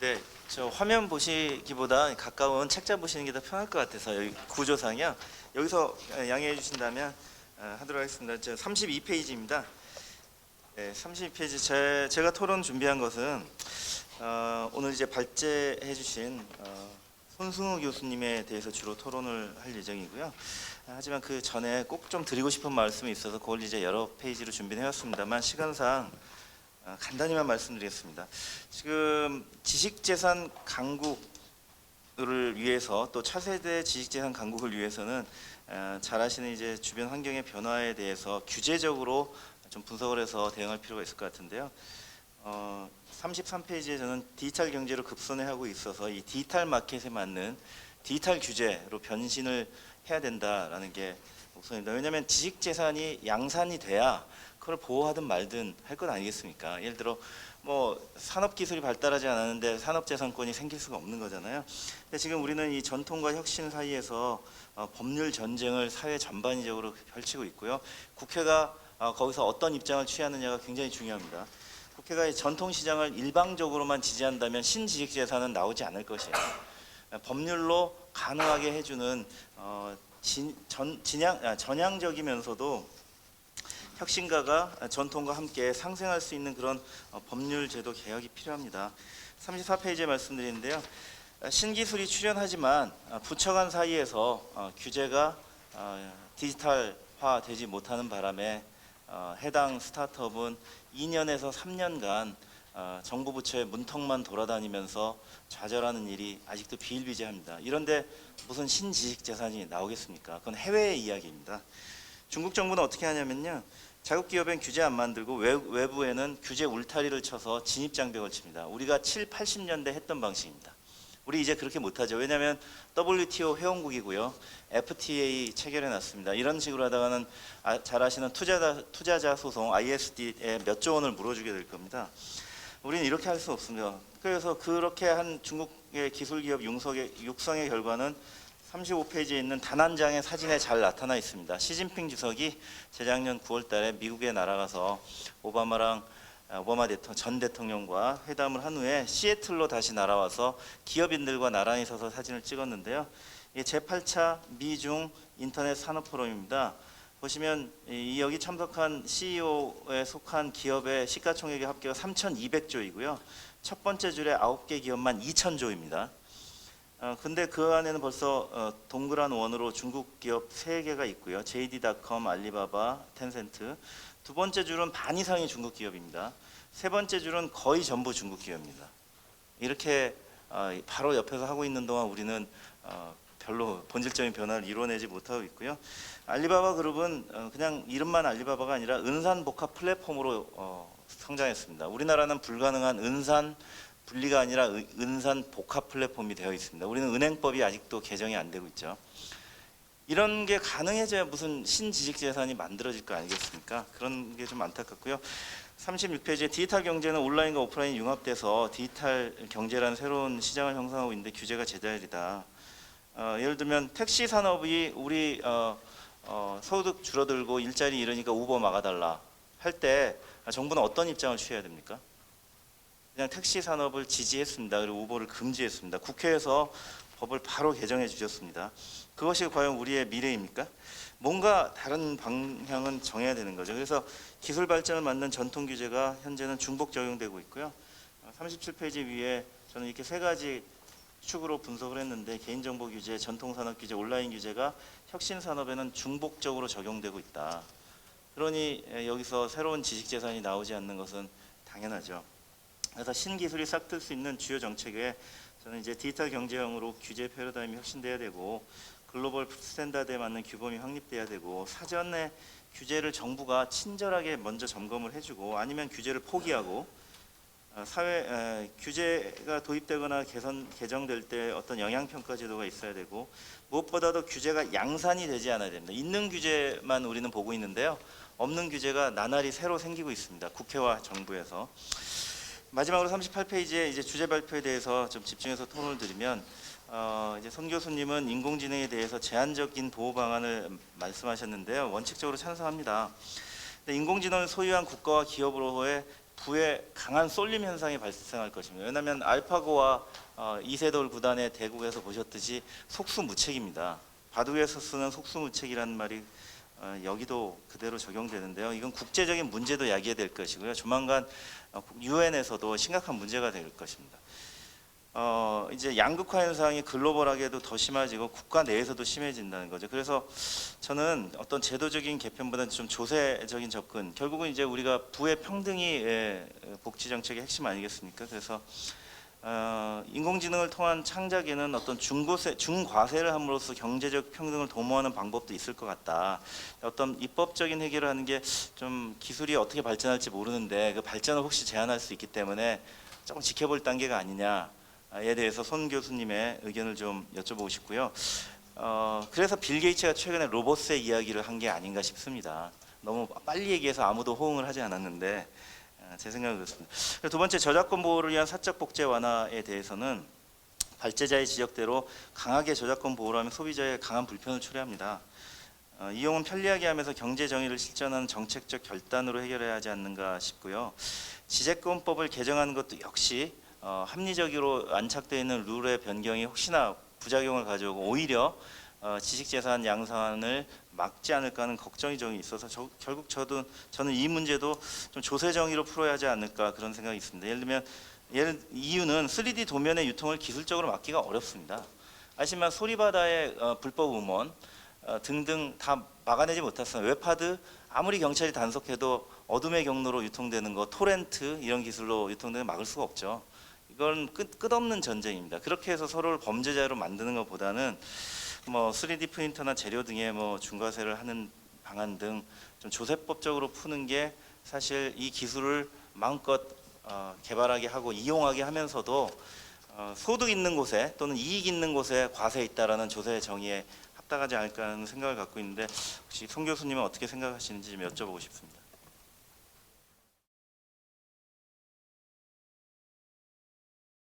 네, 저 화면 보시기보다 가까운 책자 보시는 게 더 편할 것 같아서 여기 구조상이요. 여기서 양해해 주신다면 어, 하도록 하겠습니다. 저 32페이지입니다. 네, 32페이지 제, 제가 토론 준비한 것은 어, 오늘 이제 발제해 주신 어, 손승우 교수님에 대해서 주로 토론을 할 예정이고요. 하지만 그 전에 꼭 좀 드리고 싶은 말씀이 있어서 그걸 이제 여러 페이지로 준비해 왔습니다만 시간상 어, 간단히만 말씀드리겠습니다. 지금 지식재산 강국을 위해서 또 차세대 지식재산 강국을 위해서는 어, 잘 아시는 이제 주변 환경의 변화에 대해서 규제적으로 좀 분석을 해서 대응할 필요가 있을 것 같은데요. 어, 33페이지에 저는 디지털 경제로 급선회하고 있어서 이 디지털 마켓에 맞는 디지털 규제로 변신을 해야 된다라는 게 목소리입니다. 왜냐하면 지식 재산이 양산이 돼야 그걸 보호하든 말든 할 것 아니겠습니까? 예를 들어 뭐 산업 기술이 발달하지 않았는데 산업 재산권이 생길 수가 없는 거잖아요. 근데 지금 우리는 이 전통과 혁신 사이에서 어, 법률 전쟁을 사회 전반적으로 펼치고 있고요. 국회가 어, 거기서 어떤 입장을 취하느냐가 굉장히 중요합니다. 국회가 이 전통 시장을 일방적으로만 지지한다면 신지식 재산은 나오지 않을 것이에요. 법률로 가능하게 해주는 어, 진, 전, 진양, 아, 전향적이면서도 혁신가가 전통과 함께 상생할 수 있는 그런 어, 법률 제도 개혁이 필요합니다. 34페이지에 말씀드리는데요. 어, 신기술이 출현하지만 어, 부처 간 사이에서 어, 규제가 어, 디지털화 되지 못하는 바람에 어, 해당 스타트업은 2년에서 3년간 어, 정부 부처의 문턱만 돌아다니면서 좌절하는 일이 아직도 비일비재합니다. 이런데 무슨 신지식 재산이 나오겠습니까? 그건 해외의 이야기입니다. 중국 정부는 어떻게 하냐면요. 자국 기업엔 규제 안 만들고 외, 외부에는 규제 울타리를 쳐서 진입 장벽을 칩니다. 우리가 7, 80년대 했던 방식입니다. 우리 이제 그렇게 못하죠. 왜냐하면 WTO 회원국이고요. FTA 체결해 놨습니다. 이런 식으로 하다가는 아, 잘 아시는 투자자, 투자자 소송 ISD에 몇 조 원을 물어주게 될 겁니다. 우리는 이렇게 할 수 없습니다. 그래서 그렇게 한 중국의 기술 기업 육성의, 결과는 35페이지에 있는 단 한 장의 사진에 잘 나타나 있습니다. 시진핑 주석이 재작년 9월 달에 미국에 날아가서 오바마랑 아, 오바마 대통령, 전 대통령과 회담을 한 후에 시애틀로 다시 날아와서 기업인들과 나란히 서서 사진을 찍었는데요. 이게 제8차 미중 인터넷 산업 포럼입니다. 보시면 이 여기 참석한 CEO에 속한 기업의 시가총액의 합계가 3,200조이고요. 첫 번째 줄에 9개 기업만 2,000조입니다. 어, 근데 그 안에는 벌써 어, 동그란 원으로 중국 기업 3개가 있고요. JD.com, 알리바바, 텐센트. 두 번째 줄은 반 이상이 중국 기업입니다. 세 번째 줄은 거의 전부 중국 기업입니다. 이렇게 어, 바로 옆에서 하고 있는 동안 우리는 어, 별로 본질적인 변화를 이뤄내지 못하고 있고요. 알리바바 그룹은 어, 그냥 이름만 알리바바가 아니라 은산 복합 플랫폼으로 어, 성장했습니다. 우리나라는 불가능한 은산 분리가 아니라 은- 은산 복합 플랫폼이 되어 있습니다. 우리는 은행법이 아직도 개정이 안 되고 있죠. 이런 게 가능해져야 무슨 신지식 재산이 만들어질 거 아니겠습니까? 그런 게 좀 안타깝고요. 36페이지에 디지털 경제는 온라인과 오프라인이 융합돼서 디지털 경제라는 새로운 시장을 형성하고 있는데 규제가 제자리다. 어, 예를 들면 택시 산업이 우리 어, 어, 소득 줄어들고 일자리 잃으니까 우버 막아달라 할 때 정부는 어떤 입장을 취해야 됩니까? 그냥 택시 산업을 지지했습니다. 그리고 우버를 금지했습니다. 국회에서 법을 바로 개정해 주셨습니다. 그것이 과연 우리의 미래입니까? 뭔가 다른 방향은 정해야 되는 거죠. 그래서 기술 발전을 맞는 전통 규제가 현재는 중복 적용되고 있고요. 37페이지 위에 저는 이렇게 세 가지 축으로 분석을 했는데 개인정보 규제, 전통산업 규제, 온라인 규제가 혁신 산업에는 중복적으로 적용되고 있다. 그러니 에, 여기서 새로운 지식 재산이 나오지 않는 것은 당연하죠. 그래서 신기술이 싹틀 수 있는 주요 정책에 저는 이제 디지털 경제형으로 규제 패러다임이 혁신돼야 되고 글로벌 스탠다드에 맞는 규범이 확립돼야 되고 사전에 규제를 정부가 친절하게 먼저 점검을 해주고 아니면 규제를 포기하고 어, 사회 에, 규제가 도입되거나 개선 개정될 때 어떤 영향 평가 제도가 있어야 되고 무엇보다도 규제가 양산이 되지 않아야 됩니다. 있는 규제만 우리는 보고 있는데요. 없는 규제가 나날이 새로 생기고 있습니다. 국회와 정부에서. 마지막으로 38페이지에 이제 주제 발표에 대해서 좀 집중해서 토론을 드리면 어, 이제 손 교수님은 인공지능에 대해서 제한적인 보호 방안을 말씀하셨는데요. 원칙적으로 찬성합니다. 인공지능을 소유한 국가와 기업으로의 부의 강한 쏠림 현상이 발생할 것입니다. 왜냐하면 알파고와 어, 이세돌 구단의 대국에서 보셨듯이 속수무책입니다. 바둑에서 쓰는 속수무책이라는 말이 어, 여기도 그대로 적용되는데요. 이건 국제적인 문제도 야기될 것이고요. 조만간 어, 유엔에서도 심각한 문제가 될 것입니다. 어, 이제 양극화 현상이 글로벌하게도 더 심해지고 국가 내에서도 심해진다는 거죠. 그래서 저는 어떤 제도적인 개편보다는 좀 조세적인 접근. 결국은 이제 우리가 부의 평등이 예, 복지 정책의 핵심 아니겠습니까? 그래서 어, 인공지능을 통한 창작에는 어떤 중고세, 중과세를 함으로써 경제적 평등을 도모하는 방법도 있을 것 같다. 어떤 입법적인 해결을 하는 게 좀 기술이 어떻게 발전할지 모르는데 그 발전을 혹시 제한할 수 있기 때문에 조금 지켜볼 단계가 아니냐에 대해서 손 교수님의 의견을 좀 여쭤보고 싶고요. 어, 그래서 빌 게이츠가 최근에 로봇의 이야기를 한 게 아닌가 싶습니다. 너무 빨리 얘기해서 아무도 호응을 하지 않았는데 어, 제 생각은 그렇습니다. 두 번째 저작권 보호를 위한 사적 복제 완화에 대해서는 발제자의 지적대로 강하게 저작권 보호를 하면 소비자의 강한 불편을 초래합니다. 어, 이용은 편리하게 하면서 경제 정의를 실천하는 정책적 결단으로 해결해야 하지 않는가 싶고요. 지재권법을 개정하는 것도 역시 어, 합리적으로 안착되어 있는 룰의 변경이 혹시나 부작용을 가져오고 오히려 어, 지식재산 양산을 막지 않을까 하는 걱정이 좀 있어서 저- 결국 저도 저는 이 문제도 좀 조세 정의로 풀어야 하지 않을까 그런 생각이 있습니다. 예를 들면 예를 이유는 3D 도면의 유통을 기술적으로 막기가 어렵습니다. 아시지만 소리바다의 어, 불법 음원 어, 등등 다 막아내지 못했어요. 웹하드 아무리 경찰이 단속해도 어둠의 경로로 유통되는 거 토렌트 이런 기술로 유통되는 거 막을 수가 없죠. 이건 끝, 끝없는 전쟁입니다. 그렇게 해서 서로를 범죄자로 만드는 것보다는 뭐 3D 프린터나 재료 등의 뭐 중과세를 하는 방안 등 좀 조세법적으로 푸는 게 사실 이 기술을 마음껏 어, 개발하게 하고 이용하게 하면서도 어, 소득 있는 곳에 또는 이익 있는 곳에 과세 있다라는 조세 정의에 합당하지 않을까 하는 생각을 갖고 있는데 혹시 송 교수님은 어떻게 생각하시는지 좀 여쭤보고 싶습니다.